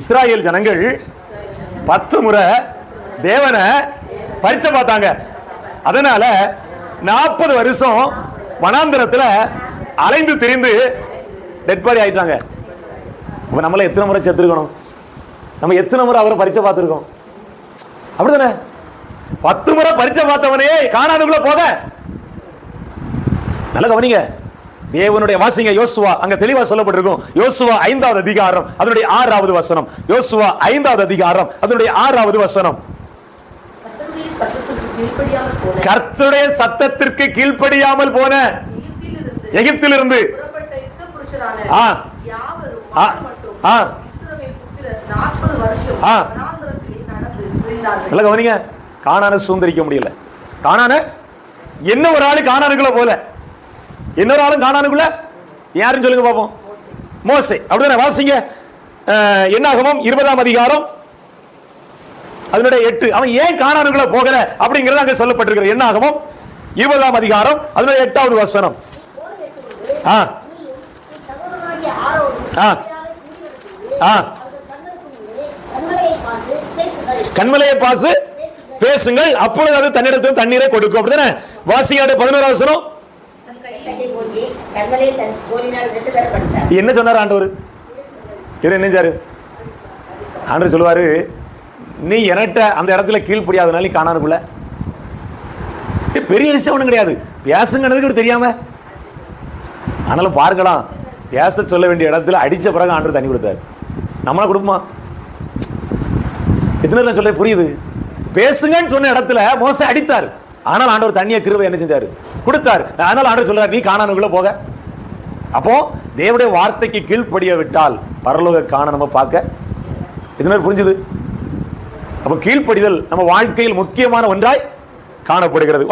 இஸ்ராயேல் ஜனங்கள் பத்து முறை தேவனை பரிச்சை பார்த்தாங்க. அதனால நாற்பது வருஷம் வனாந்திரத்தில் அலைந்து திரிந்து டெட் பாடி ஆயிட்டாங்க. இப்போ நம்மளை எத்தனை முறை செத்துருக்கணும்? நம்ம எத்தனை முறை அவரை பரிச்சை பார்த்துருக்கோம்? அப்படிதானே பத்து முறை பரிச்சை பார்த்தவனே காணானுக்குள்ள போக. நல்ல கவனிங்க. தேவனுடைய வாசிங்க யோசுவா. அங்க தெளிவா சொல்லப்பட்டிருக்கும். யோசுவா ஐந்தாவது அதிகாரம் அதனுடைய ஆறாவது வசனம். யோசுவா ஐந்தாவது அதிகாரம் அதனுடைய ஆறாவது வசனம். கர்த்தருடைய சத்தத்திற்கு கீழ்ப்படியாமல் போன. எகிப்திலிருந்து எகிப்திலிருந்து. புறப்பட்ட யுத்த புருஷரான ஆ. யாவரும் ஆ. மகன் மட்டும் ஆ. இஸ்ரவேல் புத்திரர் 40 வருஷம் ஆ. வனாந்திரத்திலே நடந்து திரிந்தார்கள். நல்ல கவனிங்க. காணான சுதந்திரிக்க முடியல. காணான? என்ன ஒரு ஆளு காணானுக்குள்ள போல. இன்னொரு ஆளும் காணானுக்குள்ள? யாருன்னு சொல்லுங்க பார்ப்போம் மோசை. அப்படிதானே வாசிங்க. அஹ், இருபதாம் அதிகாரம். அதனுடைய எட்டு. அவன் ஏன் காணானுக்குள்ள போகல? அப்படிங்கிறது அங்க சொல்லப்பட்டிருக்கிறது. என்னாகமம் இருபதாம் அதிகாரம் அதனுடைய எட்டாவது வசனம். ஆ. ஆ. ஆ. கண்மலையை பாசு பேசுங்கள். அப்பொழுது அது தன்னிடத்தில் தண்ணீரை கொடுக்கும். அப்படிதானே? வாசியாடு பதினோரு என்ன சொன்னார் ஆண்டவர்? இவர் என்ன செஞ்சாரு ஆண்டவர் சொல்லுவாரு நீ என்கிட்ட அந்த இடத்துல கீழ்ப்படியாதனால நீ காணாருக்குள்ள பெரிய விஷயம் ஒன்றும் கிடையாது. பேசுங்கிறதுக்கு தெரியாம. ஆனாலும் பார்க்கலாம் பேச சொல்ல வேண்டிய இடத்துல அடிச்ச பிறகு ஆண்டவர் தண்ணி கொடுத்தாரு. நம்மளா கொடுப்போமா? எத்தனை சொல்ல புரியுது? பேசுங்கன்னு சொன்ன இடத்துல மோச அடித்தார். ஆனால் ஆண்டவர் தண்ணியை கிருவை என்ன செஞ்சாரு? கொடுத்தார். அதனால ஆண்டவர் சொல்றார் நீ காணானுக்குள்ள போக. அப்போ தேவடைய வார்த்தைக்கு கீழ்ப்படிய விட்டால் பரலோக காண நம்ம பார்க்க இதனால் புரிஞ்சுது? அப்போ கீழ்ப்படிதல் நம்ம வாழ்க்கையில் முக்கியமான ஒன்றாய் காணப்படுகிறது.